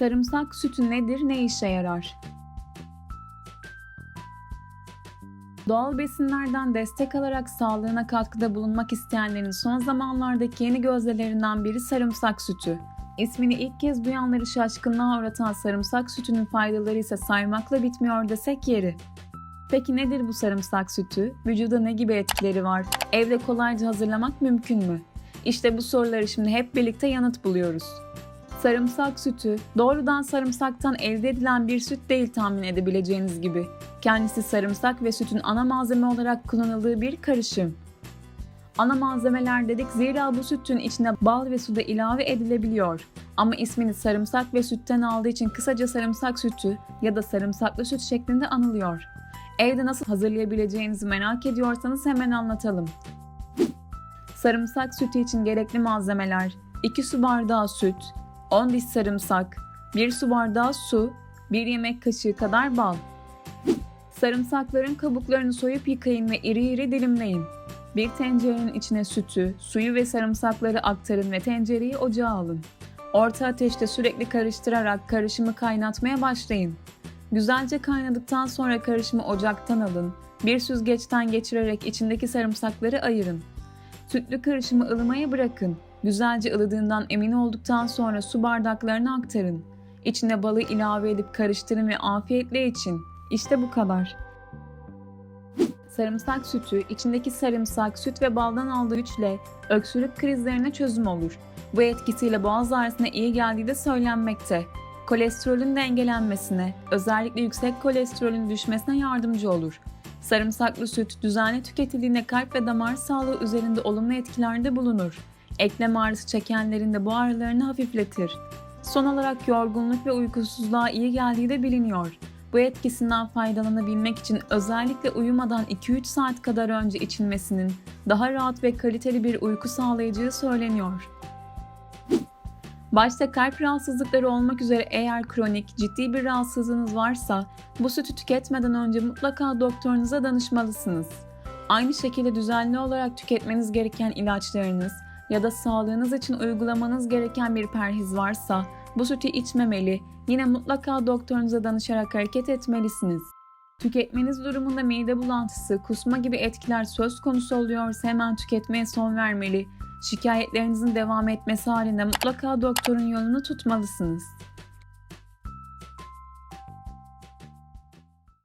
Sarımsak sütü nedir, ne işe yarar? Doğal besinlerden destek alarak sağlığına katkıda bulunmak isteyenlerin son zamanlardaki yeni gözdelerinden biri sarımsak sütü. İsmini ilk kez duyanları şaşkınlığa uğratan sarımsak sütünün faydaları ise saymakla bitmiyor desek yeri. Peki nedir bu sarımsak sütü? Vücuda ne gibi etkileri var? Evde kolayca hazırlamak mümkün mü? İşte bu soruları şimdi hep birlikte yanıt buluyoruz. Sarımsak sütü, doğrudan sarımsaktan elde edilen bir süt değil tahmin edebileceğiniz gibi. Kendisi sarımsak ve sütün ana malzeme olarak kullanıldığı bir karışım. Ana malzemeler dedik zira bu sütün içine bal ve su da ilave edilebiliyor. Ama ismini sarımsak ve sütten aldığı için kısaca sarımsak sütü ya da sarımsaklı süt şeklinde anılıyor. Evde nasıl hazırlayabileceğinizi merak ediyorsanız hemen anlatalım. Sarımsak sütü için gerekli malzemeler 2 su bardağı süt, 10 diş sarımsak, 1 su bardağı su, 1 yemek kaşığı kadar bal. Sarımsakların kabuklarını soyup yıkayın ve iri iri dilimleyin. Bir tencerenin içine sütü, suyu ve sarımsakları aktarın ve tencereyi ocağa alın. Orta ateşte sürekli karıştırarak karışımı kaynatmaya başlayın. Güzelce kaynadıktan sonra karışımı ocaktan alın. Bir süzgeçten geçirerek içindeki sarımsakları ayırın. Sütlü karışımı ılımaya bırakın. Güzelce ılıdığından emin olduktan sonra su bardaklarına aktarın. İçine balı ilave edip karıştırın ve afiyetle için. İşte bu kadar. Sarımsak sütü, içindeki sarımsak, süt ve baldan aldığı güçle öksürük krizlerine çözüm olur. Bu etkisiyle boğaz ağrısına iyi geldiği de söylenmekte. Kolesterolün dengelenmesine, özellikle yüksek kolesterolün düşmesine yardımcı olur. Sarımsaklı süt düzenli tüketildiğinde kalp ve damar sağlığı üzerinde olumlu etkilerde bulunur. Eklem ağrısı çekenlerin de bu ağrılarını hafifletir. Son olarak yorgunluk ve uykusuzluğa iyi geldiği de biliniyor. Bu etkisinden faydalanabilmek için özellikle uyumadan 2-3 saat kadar önce içilmesinin daha rahat ve kaliteli bir uyku sağlayacağı söyleniyor. Başta kalp rahatsızlıkları olmak üzere eğer kronik, ciddi bir rahatsızlığınız varsa bu sütü tüketmeden önce mutlaka doktorunuza danışmalısınız. Aynı şekilde düzenli olarak tüketmeniz gereken ilaçlarınız ya da sağlığınız için uygulamanız gereken bir perhiz varsa bu sütü içmemeli, yine mutlaka doktorunuza danışarak hareket etmelisiniz. Tüketmeniz durumunda mide bulantısı, kusma gibi etkiler söz konusu oluyorsa hemen tüketmeye son vermeli. Şikayetlerinizin devam etmesi halinde mutlaka doktorun yolunu tutmalısınız.